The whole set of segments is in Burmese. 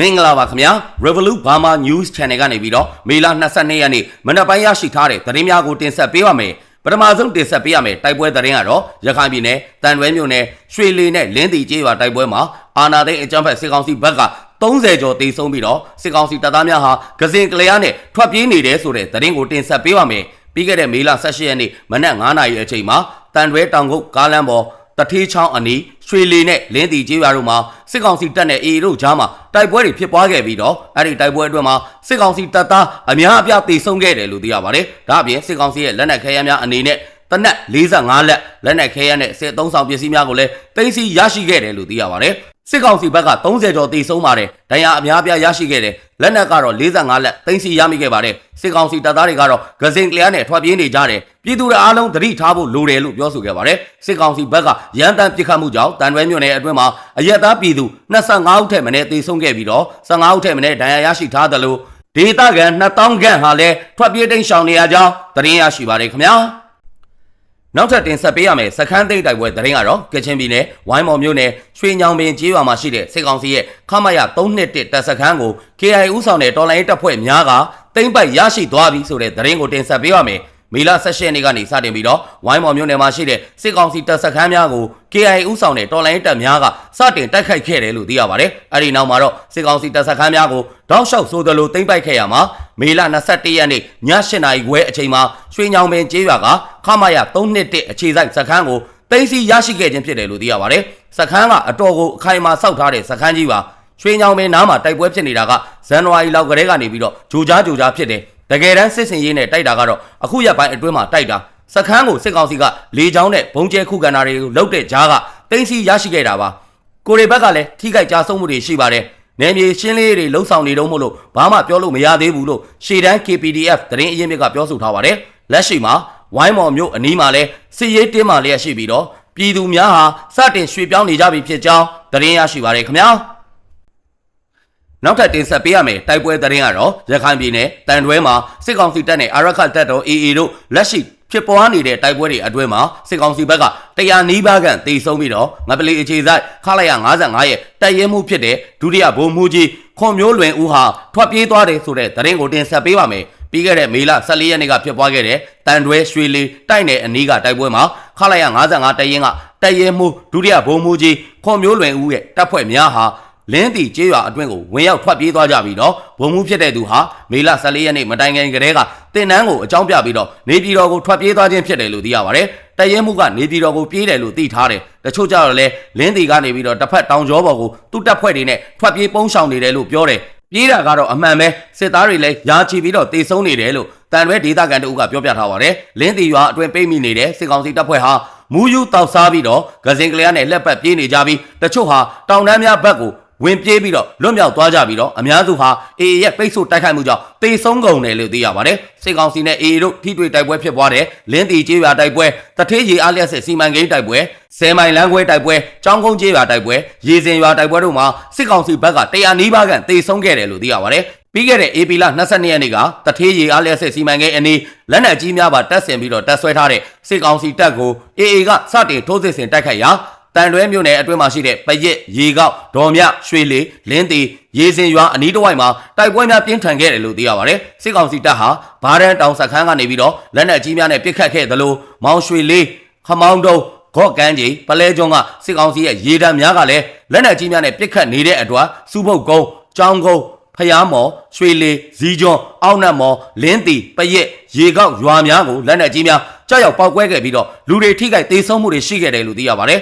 မင်္ဂလာပါခင်ဗျာ Revolut Burma News Channel ကနေပြီးတော့မေလ22ရက်နေ့မနက်ပိုင်းရရှိထားတဲ့သတင်းများကိုတင်ဆက်ပေးပါမယ်ပထမဆုံးတင်ဆက်ပေးရမယ်တိုက်ပွဲသတင်းကတော့ရခိုင်ပြည်နယ်တန်ရွဲမြို့နယ်ရွှေလီနဲ့လင်းတီကျေးရွာတိုက်ပွဲမှာအာနာသိန်းအကြမ်းဖက်စစ်ကောင်စီဘက်က30ကျော်တေဆုံးပြီးတော့စစ်ကောင်စီတပ်သားများဟာကစင်ကလျားနဲ့ထွက်ပြေးနေတယ်ဆိုတဲ့သတင်းကိုတင်ဆက်ပေးပါမယ်ပြီးခဲ့တဲ့မေလ18ရက်နေ့မနက်9:00နာရီအချိန်မှာတန်ရွဲတောင်ကုတ်ကားလမ်းပေါ်တထေးချောင်းအနီး ရွှေလီနဲ့လင်းတီကျေးရွာတို့မှာစစ်ကောင်စီတပ်နဲ့အေအေတို့ကြားမှာတိုက်ပွဲတွေဖြစ်ပွားခဲ့ပြီးတော့အဲ့ဒီတိုက်ပွဲအတွင်းမှာစစ်ကောင်စီတပ်သားအများအပြားတေဆုံးခဲ့တယ်လို့သိရပါတယ်။ဒါအပြင်စစ်ကောင်စီရဲ့လက်နက်ခဲယမ်းများအနေနဲ့တနက်45လက်လက်နက်ခဲယမ်းနဲ့စစ်သုံးဆောင်ပစ္စည်းများကိုလည်းတင်စီရရှိခဲ့တယ်လို့သိရပါတယ်။ စစ်ကောင်စီဘက်က30ကျော်တေဆုံးပါတယ်။ဒဏ်ရာအများအပြားရရှိခဲ့တယ်။လက်နက်ကတော့45လက်တင်စီရမိခဲ့ပါတယ်။စစ်ကောင်စီတပ်သားတွေကတော့ဂဇင်ကလျားနဲ့ထွက်ပြေးနေကြတယ်။ပြည်သူတွေအားလုံးသတိထားဖို့လိုတယ်လို့ပြောဆိုခဲ့ပါတယ်။စစ်ကောင်စီဘက်ကရန်တမ်းပစ်ခတ်မှုကြောင့်တန်ရွဲမြို့နယ်အတွင်းမှာအရက်သားပြည်သူ25ဦးထက်မနည်းသေဆုံးခဲ့ပြီးတော့15ဦးထက်မနည်းဒဏ်ရာရရှိထားသလိုဒေသခံ2000ခန့်ဟာလည်းထွက်ပြေးတိမ်းရှောင်နေရကြောင်းသတင်းရရှိပါတယ်ခင်ဗျာ။ နောက်ထပ်တင်ဆက်ပေးရမယ်စခန်းသိမ်းတိုက်ပွဲသတင်းကတော့ကချင်ပြည်နယ်ဝိုင်းမော်မြို့နယ်ရွှေညောင်ပင်ကျေးရွာမှာရှိတဲ့စစ်ကောင်စီရဲ့ခမရ321တပ်စခန်းကို KI ဦးဆောင်တဲ့တော်လိုင်းတပ်ဖွဲ့များကသိမ်းပိုက်ရရှိသွားပြီဆိုတဲ့သတင်းကိုတင်ဆက်ပေးရမယ် မေလ16ရက်နေ့ကနေစတင်ပြီးတော့ဝိုင်းမော်မြို့နယ်မှာရှိတဲ့စစ်ကောင်စီတပ်စခန်းများကို KI ဦးဆောင်တဲ့တော်လိုင်းတပ်များကစတင်တိုက်ခိုက်ခဲ့တယ်လို့သိရပါတယ်။အဲဒီနောက်မှာတော့စစ်ကောင်စီတပ်စခန်းများကိုတောက်လျှောက်ဆိုသလိုသိမ်းပိုက်ခဲ့ရမှာမေလ21ရက်နေ့ည8:00နာရီခွဲအချိန်မှာရွှေညောင်ပင်ကျေးရွာကခမရ321အခြေစိုက်စခန်းကိုသိမ်းဆီးရရှိခဲ့ခြင်းဖြစ်တယ်လို့သိရပါတယ်။စခန်းကအတော်ကိုအခိုင်အမာစောက်ထားတဲ့စခန်းကြီးပါရွှေညောင်ပင်နားမှာတိုက်ပွဲဖြစ်နေတာကဇန်နဝါရီလောက်ကတည်းကနေပြီးတော့ဂျိုကြားဂျိုကြားဖြစ်တယ်။ တကယ်တမ်းစစ်စင်ရေးနဲ့တိုက်တာကတော့အခုရက်ပိုင်းအတွင်းမှာတိုက်တာစခန်းကိုစစ်ကောင်စီကလေကြောင်းနဲ့ဘုံကျဲခုခံတာတွေကိုလုပ်တဲ့ကြားကတင်းစီရရှိခဲ့တာပါကိုရီဘက်ကလည်းထိခိုက်ကြဆုံးမှုတွေရှိပါတယ်နယ်မြေရှင်းလေးတွေလှုပ်ဆောင်နေတော့မို့လို့ဘာမှပြောလို့မရသေးဘူးလို့ရှေတန်း KPDF သတင်းအရင်းမြစ်ကပြောဆိုထားပါတယ်လက်ရှိမှာဝိုင်းမော်မြို့အနီးမှာလဲစစ်ရေးတင်းမာလျက်ရှိပြီးတော့ပြည်သူများဟာစတင်ရွှေ့ပြောင်းနေကြပြီဖြစ်ကြောင်းသတင်းရရှိပါတယ်ခင်ဗျာ နောက်ထပ်တင်ဆက်ပေးရမယ်တိုက်ပွဲသတင်းကတော့ရခိုင်ပြည်နယ်တန်တွဲမှာစစ်ကောင်စီတပ်နဲ့အာရခတ်တပ်တော် AA တို့လက်ရှိဖြစ်ပွားနေတဲ့တိုက်ပွဲတွေအတွင်းမှာစစ်ကောင်စီဘက်ကတရားနီးပါးခန့်တေဆုံးပြီးတော့ငပလီအခြေဆိုင်ခလာရ55ရဲ့တိုက်ရဲမှုဖြစ်တဲ့ဒုတိယဗိုလ်မှူးကြီးခွန်မျိုးလွင်ဦးဟာထွက်ပြေးသွားတယ်ဆိုတဲ့သတင်းကိုတင်ဆက်ပေးပါမယ်ပြီးခဲ့တဲ့မေလ14ရက်နေ့ကဖြစ်ပွားခဲ့တဲ့တန်တွဲရွှေလီတိုက်နယ်အနီးကတိုက်ပွဲမှာခလာရ55တရင်ကတိုက်ရဲမှုဒုတိယဗိုလ်မှူးကြီးခွန်မျိုးလွင်ဦးရဲ့တပ်ဖွဲ့များဟာ လင်းတီကျေးရွာအတွင်းကိုဝင်ရောက်ထွက်ပြေးသွားကြပြီးတော့ဗုံမှုဖြစ်တဲ့သူဟာမေလ14ရက်နေ့မတိုင်ခင်ကတည်းကတင်နန်းကိုအကြောင်းပြပြီးတော့နေပြည်တော်ကိုထွက်ပြေးသွားခြင်းဖြစ်တယ်လို့သိရပါတယ်။တရဲမှုကနေပြည်တော်ကိုပြေးတယ်လို့သိထားတယ်။တချို့ကြတော့လဲလင်းတီကနေပြီးတော့တစ်ဖက်တောင်ကျောပေါ်ကိုသူ့တပ်ဖွဲ့တွေနဲ့ထွက်ပြေးပုန်းရှောင်နေတယ်လို့ပြောတယ်။ပြေးတာကတော့အမှန်ပဲစစ်သားတွေလည်းယာချီပြီးတော့တေဆုံးနေတယ်လို့တန်ရွဲဒေသခံတို့ကပြောပြထားပါတယ်။လင်းတီရွာအတွင်းပိတ်မိနေတဲ့စစ်ကောင်စီတပ်ဖွဲ့ဟာမူယူတောက်စားပြီးတော့ဂဇင်ကလျားနဲ့လက်ပတ်ပြေးနေကြပြီးတချို့ဟာတောင်တန်းများဘက်ကို ဝင်ပြေးပြီးတော့လွတ်မြောက်သွားကြပြီးတော့အများစုဟာအေအေရဲ့ပိတ်ဆို့တိုက်ခိုက်မှုကြောင့်တေဆုံးကုန်တယ်လို့သိရပါတယ်စစ်ကောင်စီနဲ့အေအေတို့ထိတွေ့တိုက်ပွဲဖြစ်ပွားတဲ့လင်းတီကျေးရွာတိုက်ပွဲတထေးရီအားလျက်စစ်စီမံကိန်းတိုက်ပွဲဆယ်မိုင်လမ်းခွဲတိုက်ပွဲចောင်းကုန်းကျေးရွာတိုက်ပွဲရေစင်ရွာတိုက်ပွဲတို့မှာစစ်ကောင်စီဘက်ကတရားနီးပါးကန်တေဆုံးခဲ့တယ်လို့သိရပါတယ်ပြီးခဲ့တဲ့ AP လ22ရက်နေ့ကတထေးရီအားလျက်စစ်စီမံကိန်းအနီးလက်နက်ကြီးများပါတပ်ဆင်ပြီးတော့တပ်ဆွဲထားတဲ့စစ်ကောင်စီတပ်ကို AA ကစတင်ထိုးစစ်ဆင်တိုက်ခိုက်ရာ တန်တွဲမြို့နယ်အတွင်းမှာရှိတဲ့ပရစ်ရေကောက်ဒေါ်မြရွှေလီလင်းတီရေစင်ရွာအနီးတစ်ဝိုက်မှာတိုက်ပွဲများပြင်းထန်ခဲ့တယ်လို့သိရပါတယ်စစ်ကောင်စီတပ်ဟာဘားရန်တောင်စခန်းကနေပြီးတော့လက်နက်ကြီးများနဲ့ပစ်ခတ်ခဲ့သလိုမောင်ရွှေလေးခမောင်းတုံးဂေါ့ကန်းကြီးပလဲကျွန်းကစစ်ကောင်စီရဲ့ရေတံများကလည်းလက်နက်ကြီးများနဲ့ပစ်ခတ်နေတဲ့အတွက်စူပုတ်ကုန်းကြောင်းကုန်းဖျားမော်ရွှေလီဇီကျွန်းအောက်နတ်မော်လင်းတီပရက်ရေကောက်ရွာများကိုလက်နက်ကြီးများကြောက်ရောက်ပောက်ကွဲခဲ့ပြီးတော့လူတွေထိခိုက်ဒေဆုံးမှုတွေရှိခဲ့တယ်လို့သိရပါတယ်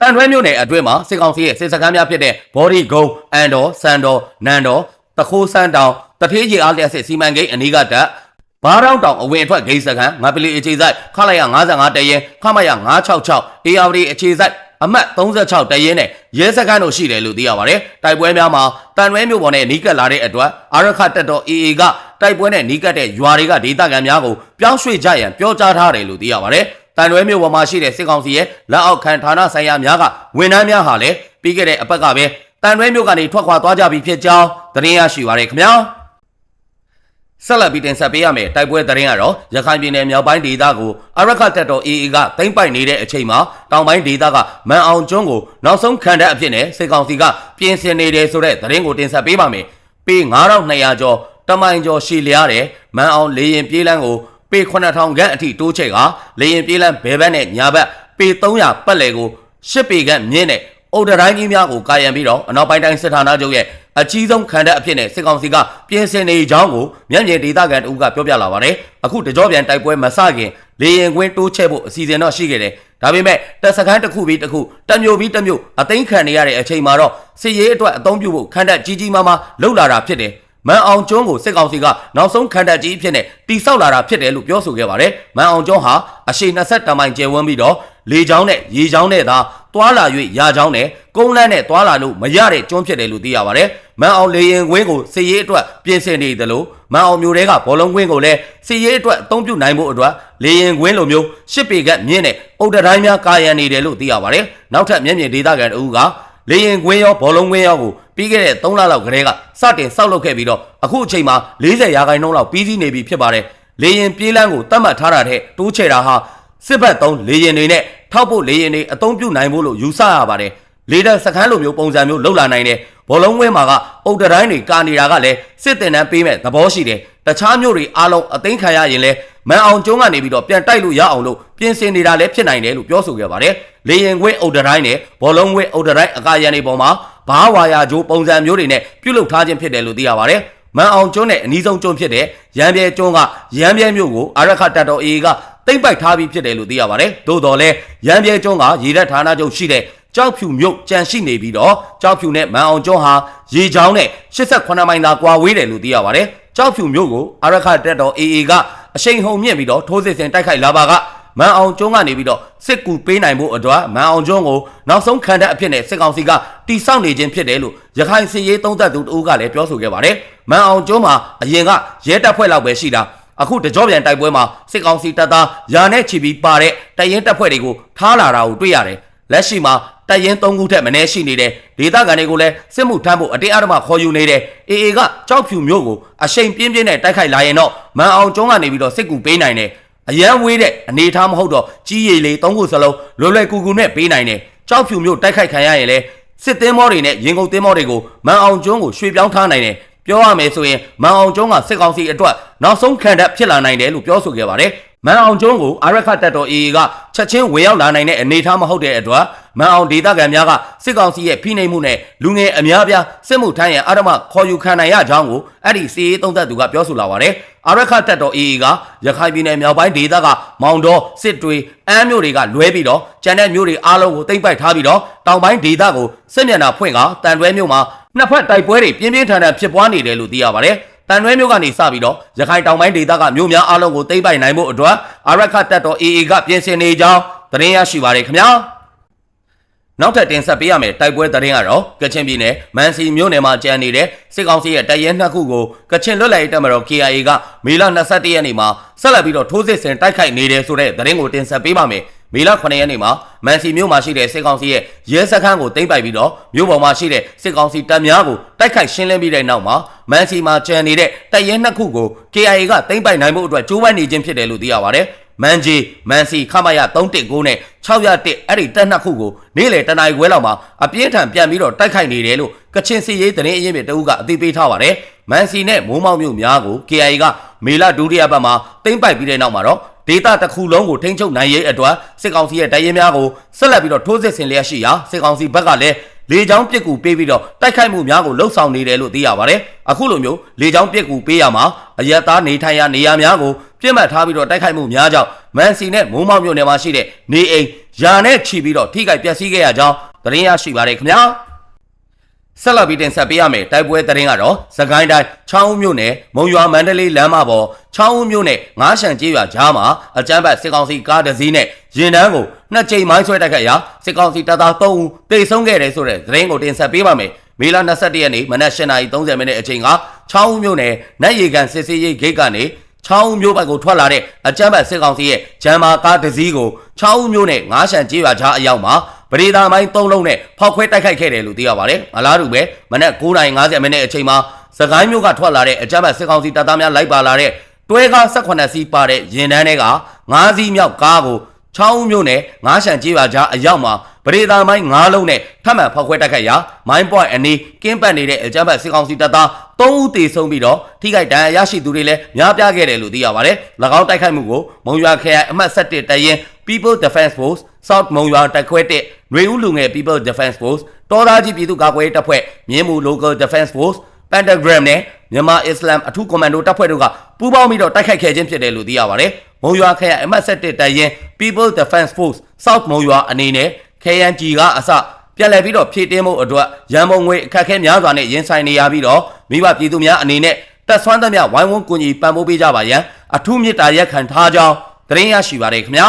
တန်တွဲမြို့နယ်အတွင်းမှာစစ်ကောင်စီရဲ့စစ်စခန်းများဖြစ်တဲ့ဘော်ဒီဂုံအန်တော်စန်တော်နန်တော်တခိုးစန်းတောင်တထေးကြီးအားလျက်စစ်စီမံကိန်းအနီးကတပ်ဘားတောင်တောင်အဝင်အထွက်ဂိတ်စခန်းငါပလီအခြေစိုက်ခလိုက်ရ55တရဲခမရ966 ARD အခြေစိုက်အမှတ်36တရဲနဲ့ရဲစခန်းတို့ရှိတယ်လို့သိရပါတယ်တိုက်ပွဲများမှာတန်တွဲမြို့ပေါ်နဲ့နီးကပ်လာတဲ့အတွက်အာရခတက်တော် AA ကတိုက်ပွဲနဲ့နီးကပ်တဲ့ရွာတွေကဒေသခံများကိုပြောင်းရွှေ့ကြရန်ပြောကြားထားတယ်လို့သိရပါတယ် တန်ရွဲမြို့ပေါ်မှာရှိတဲ့စစ်ကောင်စီရဲ့လက်အောက်ခံဌာနဆိုင်ရာများကဝန်ထမ်းများဟာလည်းပြီးခဲ့တဲ့အပတ်ကပဲတန်ရွဲမြို့ကနေထွက်ခွာသွားကြပြီဖြစ်ကြောင်းသတင်းရရှိပါရခင်ဗျာဆက်လက်ပြီးတင်ဆက်ပေးရမယ်တိုက်ပွဲသတင်းကတော့ရခိုင်ပြည်နယ်မြောက်ပိုင်းဒေသကိုအရခတ်တပ်တော် AA ကသိမ်းပိုက်နေတဲ့အချိန်မှာတောင်ပိုင်းဒေသကမန်အောင်ကျွန်းကိုနောက်ဆုံးခံတဲ့အဖြစ်နဲ့စစ်ကောင်စီကပြင်ဆင်နေတယ်ဆိုတဲ့သတင်းကိုတင်ဆက်ပေးပါမယ်။ပေ9200ကျော်တမိုင်ကျော်ရှည်လျားတဲ့မန်အောင်လေရင်ပြေးလန်းကို ပေ9000ခန့်အထိတိုးချဲ့ကလေရင်ပြေးလန်းဘဲဘက်နဲ့ညာဘက်ပေ300ပတ်လည်ကို10ပေခန့်မြင့်တဲ့အုတ်တတိုင်းကြီးများကိုကာယံပြီးတော့အနောက်ပိုင်းတိုင်းစစ်ဌာနချုပ်ရဲ့အကြီးဆုံးခံတပ်အဖြစ်နဲ့စစ်ကောင်စီကပြင်ဆင်နေကြောင်းကိုမျက်မြင်ဒေသခံတဦးကပြောပြလာပါတယ်။အခုတကြောပြန်တိုက်ပွဲမစခင်လေရင်ကွင်းတိုးချဲ့ဖို့အစီအစဉ်တော့ရှိခဲ့တယ်။ဒါပေမဲ့တပ်စခန်းတစ်ခုပြီးတစ်ခုတက်မျိုးပြီးတက်မျိုးအသိမ်းခံနေရတဲ့အချိန်မှာတော့စစ်ရေးအတွက်အသုံးပြုဖို့ခံတပ်ကြီးကြီးမားမားလှုပ်လာတာဖြစ်တယ်။ မန်အောင်ကျွန်းကိုစစ်ကောင်စီကနောက်ဆုံးခံတပ်ကြီးဖြစ်နေတိဆောက်လာတာဖြစ်တယ်လို့ပြောဆိုခဲ့ပါတယ်။မန်အောင်ကျွန်းဟာအရှိ20တမိုင်ကျယ်ဝန်းပြီးတော့လေချောင်းနဲ့ရေချောင်းနဲ့သာတွာလာ၍ရာချောင်းနဲ့ကုန်းလန်းနဲ့တွာလာလို့မရတဲ့ကျွန်းဖြစ်တယ်လို့သိရပါတယ်။မန်အောင်လေရင်ကွင်းကိုစစ်ရေးအတွက်ပြင်ဆင်နေတယ်လို့မန်အောင်မျိုးတွေကဘောလုံးကွင်းကိုလည်းစစ်ရေးအတွက်အသုံးပြုနိုင်ဖို့အတွက်လေရင်ကွင်းလိုမျိုးရှစ်ပေကမြင့်တဲ့အုတ်တတိုင်းများကာယံနေတယ်လို့သိရပါတယ်။နောက်ထပ်မျက်မြင်ဒေသခံတဦးကလေရင်ကွင်းရောဘောလုံးကွင်းရောကို ပြီးခဲ့တဲ့3လလောက်ကတည်းကစတင်ဆောက်လုပ်ခဲ့ပြီးတော့အခုအချိန်မှာ40ရာခိုင်နှုန်းလောက်ပြီးစီးနေပြီဖြစ်ပါတယ်။လေရင်ပြေးလန်းကိုတတ်မှတ်ထားတာတဲ့တိုးချဲ့တာဟာစစ်ဘက်သုံးလေရင်တွေနဲ့ထောက်ဖို့လေရင်တွေအသုံးပြုနိုင်ဖို့လို့ယူဆရပါတယ်။လေတပ်စခန်းလိုမျိုးပုံစံမျိုးလှုပ်လာနိုင်တယ်။ဘောလုံးဝင်းမှာကအုတ်တတိုင်းတွေကာနေတာကလည်းစစ်တင်တန်းပေးမဲ့သဘောရှိတယ်။တခြားမျိုးတွေအားလုံးအသိမ်းခံရရင်လည်းမန်အောင်ကျုံးကနေပြီးတော့ပြန်တိုက်လို့ရအောင်လို့ပြင်ဆင်နေတာလည်းဖြစ်နိုင်တယ်လို့ပြောဆိုခဲ့ပါတယ်။လေရင်ခွင်းအုတ်တတိုင်းနဲ့ဘောလုံးဝင်းအုတ်တတိုင်းအကာရန်တွေပေါ်မှာ ဘားဝါယာဂျိုးပုံစံမျိုးတွေနဲ့ပြုတ်လုထားခြင်းဖြစ်တယ်လို့သိရပါတယ်။မန်အောင်ကျွန်းနဲ့အနီးဆုံးကျွန်းဖြစ်တဲ့ရန်ပြဲကျွန်းကရန်ပြဲမြို့ကိုအာရခတပ်တော် AA ကတိမ့်ပိုက်ထားပြီးဖြစ်တယ်လို့သိရပါတယ်။သို့တော်လည်းရန်ပြဲကျွန်းကရေတပ်ဌာနချုပ်ရှိတဲ့ကြောက်ဖြူမြို့ကြန့်ရှိနေပြီးတော့ကြောက်ဖြူနဲ့မန်အောင်ကျွန်းဟာရေချောင်းနဲ့88မိုင်သာကွာဝေးတယ်လို့သိရပါတယ်။ကြောက်ဖြူမြို့ကိုအာရခတပ်တော် AA ကအရှိန်ဟုန်မြင့်ပြီးတော့ထိုးစစ်ဆင်တိုက်ခိုက်လာပါက မန်အောင်ကျွန်းကနေပြီးတော့စစ်ကူပေးနိုင်မှုအတွက်မန်အောင်ကျွန်းကိုနောက်ဆုံးခံတဲ့အဖြစ်နဲ့စစ်ကောင်စီကတိစောက်နေခြင်းဖြစ်တယ်လို့ရခိုင်စစ်ရေးသုံးသပ်သူတဦးကလည်းပြောဆိုခဲ့ပါတယ်။မန်အောင်ကျွန်းမှာအရင်ကရဲတပ်ဖွဲ့လောက်ပဲရှိတာအခုတကြောပြန်တိုက်ပွဲမှာစစ်ကောင်စီတပ်သားယာနဲ့ချီပြီးပါတဲ့တရင်တပ်ဖွဲ့တွေကိုထားလာတာကိုတွေ့ရတယ်။လက်ရှိမှာတရင်၃ခုထက်မနည်းရှိနေတဲ့ဒေသခံတွေကိုလည်းစစ်မှုထမ်းဖို့အတင်းအဓမ္မခေါ်ယူနေတယ်။ AA ကကြောက်ဖြူမျိုးကိုအရှိန်ပြင်းပြင်းနဲ့တိုက်ခိုက်လာရင်တော့မန်အောင်ကျွန်းကနေပြီးတော့စစ်ကူပေးနိုင်တယ်။ အရန်ဝေးတဲ့အနေထားမဟုတ်တော့ကြီးရည်လေးသုံးခုစလုံးလွယ်လွယ်ကူကူနဲ့ပေးနိုင်တယ်။ကြောက်ဖြူမျိုးတိုက်ခိုက်ခံရရင်လည်းစစ်သင်းမောတွေနဲ့ရင်ကုန်သင်းမောတွေကိုမန်အောင်ကျွန်းကိုရွှေ့ပြောင်းထားနိုင်တယ်။ပြောရမယ်ဆိုရင်မန်အောင်ကျွန်းကစစ်ကောင်စီအတွက်နောက်ဆုံးခံတပ်ဖြစ်လာနိုင်တယ်လို့ပြောဆိုခဲ့ပါတယ်။မန်အောင်ကျွန်းကိုအာရခတ်တပ်တော် AA ကချက်ချင်းဝင်ရောက်လာနိုင်တဲ့အနေအထားမဟုတ်တဲ့အတွက်မန်အောင်ဒေသခံများကစစ်ကောင်စီရဲ့ဖိနှိပ်မှုနဲ့လူငယ်အများပြားစစ်မှုထမ်းရန်အာရမခေါ်ယူခံနိုင်ရကြောင်းကိုအဲ့ဒီစီရေးသုံးသက်သူကပြောဆိုလာပါတယ်။ အာရခတ်တပ်တော် AA ကရခိုင်ပြည်နယ်မြောက်ပိုင်းဒေသကမောင်တော်စစ်တွေအမ်းမြို့တွေကလွဲပြီးတော့ကျန်တဲ့မြို့တွေအားလုံးကိုတိမ့်ပိုက်ထားပြီးတော့တောင်ပိုင်းဒေသကိုစစ်မျက်နှာဖွင့်ကတန်တွဲမြို့မှာနှစ်ဖက်တိုက်ပွဲတွေပြင်းပြင်းထန်ထန်ဖြစ်ပွားနေတယ်လို့သိရပါတယ်။တန်ရွဲမျိုးကနေစပြီးတော့ရခိုင်တောင်ပိုင်းဒေသကမြို့များအလုံးကိုသိမ်းပိုက်နိုင်ဖို့အတွက်အာရခတ်တပ်တော် AA ကပြင်ဆင်နေကြောင်းသတင်းရရှိပါရခင်ဗျာ နောက်ထပ်တင်ဆက်ပေးရမယ်တိုက်ပွဲသတင်းကတော့ကချင်ပြည်နယ်မန်စီမြို့နယ်မှာကျန်နေတဲ့စစ်ကောင်စီရဲ့တပ်ရဲနှစ်ခုကိုကချင်လွတ်လပ်ရေးတပ်မတော် KIA ကမေလ22ရက်နေ့မှာဆက်လက်ပြီးတော့ထိုးစစ်ဆင်တိုက်ခိုက်နေတယ်ဆိုတဲ့သတင်းကိုတင်ဆက်ပေးပါမယ် မေလ9ရက်နေ့မှာမန်စီမြို့မှာရှိတဲ့စစ်ကောင်စီရဲ့ရဲစခန်းကိုသိမ်းပိုက်ပြီးတော့မြို့ပေါ်မှာရှိတဲ့စစ်ကောင်စီတပ်များကိုတိုက်ခိုက်ရှင်းလင်းပြီးတဲ့နောက်မှာမန်စီမှာကျန်နေတဲ့တပ်ရဲနှစ်ခုကို KIA ကသိမ်းပိုက်နိုင်ဖို့အတွက်ကြိုးပမ်းနေခြင်းဖြစ်တယ်လို့သိရပါတယ်မန်ဂျီမန်စီခမရ319နဲ့601အဲ့ဒီတက်နှစ်ခုကိုနေ့လေတနင်္ဂနွေခွဲလောက်မှာအပြင်းထန်ပြန်ပြီးတော့တိုက်ခိုက်နေတယ်လို့ကချင်စီရေးသတင်းအရင်းမြစ်တအုပ်ကအသိပေးထားပါတယ်မန်စီနဲ့မိုးမောက်မြို့များကို KIA က မေလဒုတိယပတ်မှာသိမ်းပိုက်ပြီးတဲ့နောက်မှာတော့ဒေတာတစ်ခုလုံးကိုထိန်းချုပ်နိုင်ရေးအတွက်စစ်ကောင်စီရဲ့တရင်များကိုဆက်လက်ပြီးတော့ထိုးစစ်ဆင်လျက်ရှိရာစစ်ကောင်စီဘက်ကလည်းလေကြောင်းပစ်ကူပေးပြီးတော့တိုက်ခိုက်မှုများကိုလှုပ်ဆောင်နေတယ်လို့သိရပါတယ်။အခုလိုမျိုးလေကြောင်းပစ်ကူပေးရမှာအရက်သားနေထိုင်ရာနေရာများကိုပြစ်မှတ်ထားပြီးတော့တိုက်ခိုက်မှုများကြောင့်မန်စီနဲ့မိုးမောက်မြို့နယ်မှာရှိတဲ့နေအိမ်ယာနဲ့ချီပြီးတော့ထိခိုက်ပျက်စီးခဲ့ရကြောင်းသတင်းရရှိပါတယ်ခင်ဗျာ။ ဆက်လက်ပြီးတင်ဆက်ပေးရမယ်တိုက်ပွဲသတင်းကတော့စကိုင်းတိုင်းချောင်းဦးမြို့နယ်မုံရွာမန္တလေးလမ်းမပေါ်ချောင်းဦးမြို့နယ်ငားရှန်ကျေးရွာကြားမှာအကြမ်းဖက်စစ်ကောင်စီကားတစ်စီးနဲ့ရင်တန်းကိုနှစ်ကြိမ်မိုင်းဆွဲတိုက်ခတ်ရာစစ်ကောင်စီတပ်သား3ဦးတေဆုံးခဲ့တယ်ဆိုတဲ့သတင်းကိုတင်ဆက်ပေးပါမယ်မေလ22ရက်နေ့မနက်8:30မိနစ်အချိန်ကချောင်းဦးမြို့နယ်နတ်ရီကန်စစ်စေးရေးဂိတ်ကနေချောင်းဦးမြို့ဘက်ကိုထွက်လာတဲ့အကြမ်းဖက်စစ်ကောင်စီရဲ့ဂျမ်မာကားတစ်စီးကိုချောင်းဦးမြို့နယ်ငားရှန်ကျေးရွာကြားအရောက်မှာ ပရိဒါမိုင်း၃လုံးနဲ့ဖောက်ခွဲတိုက်ခိုက်ခဲ့တယ်လို့သိရပါတယ်။အလားတူပဲမနက်9:50မိနစ်အချိန်မှာစကိုင်းမြို့ကထွက်လာတဲ့အကြမ်းဖက်စစ်ကောင်စီတပ်သားများလိုက်ပါလာတဲ့တွဲကား18စီးပါတဲ့ရင်တန်းတွေက9စီးမြောက်ကားကိုချောင်းမြို့နယ်ငါးရှန်ကြီးပါကြားအရောက်မှာပရိသာမိုင်း9လုံးနဲ့ထပ်မံဖောက်ခွဲတိုက်ခိုက်ရာမိုင်းပွိုင်အနီးကင်းပတ်နေတဲ့အကြမ်းဖက်စစ်ကောင်စီတပ်သား3ဦးသေဆုံးပြီးတော့ထိခိုက်ဒဏ်ရာရရှိသူတွေလည်းများပြားခဲ့တယ်လို့သိရပါတယ်။၎င်းတိုက်ခိုက်မှုကိုမုံရွာခရိုင်အမှတ်7တရင် People Defense Force South မုံရွာတိုက်ခွဲတဲ့ ຫນွေဦးလူငယ် People Defense Force တောသားကြီးပြည်သူ့ကာကွယ်ရေးတပ်ဖွဲ့မြင်းမူ Local Defense Force Pentagram နဲ့မြန်မာအစ္စလမ်အထူးကွန်မန်ဒိုတပ်ဖွဲ့တို့ကပူးပေါင်းပြီးတော့တိုက်ခိုက်ခဲ့ခြင်းဖြစ်တယ်လို့သိရပါတယ်။မုံရွာခရိုင်အမှတ်7တရင် People Defense Force South မုံရွာအနေနဲ့ KNG ကအစပြန်လည်ပြီးတော့ဖြည့်တင်းမှုအတွက်ရန်ပုံငွေအခက်အခဲများစွာနဲ့ရင်ဆိုင်နေရပြီးတော့မိဘပြည်သူများအနေနဲ့တက်ဆွမ်းသမျှဝိုင်းဝန်းကူညီပံ့ပိုးပေးကြပါရန်အထူးမေတ္တာရက်ခံထားကြောင်းသတင်းရရှိပါတယ်ခင်ဗျာ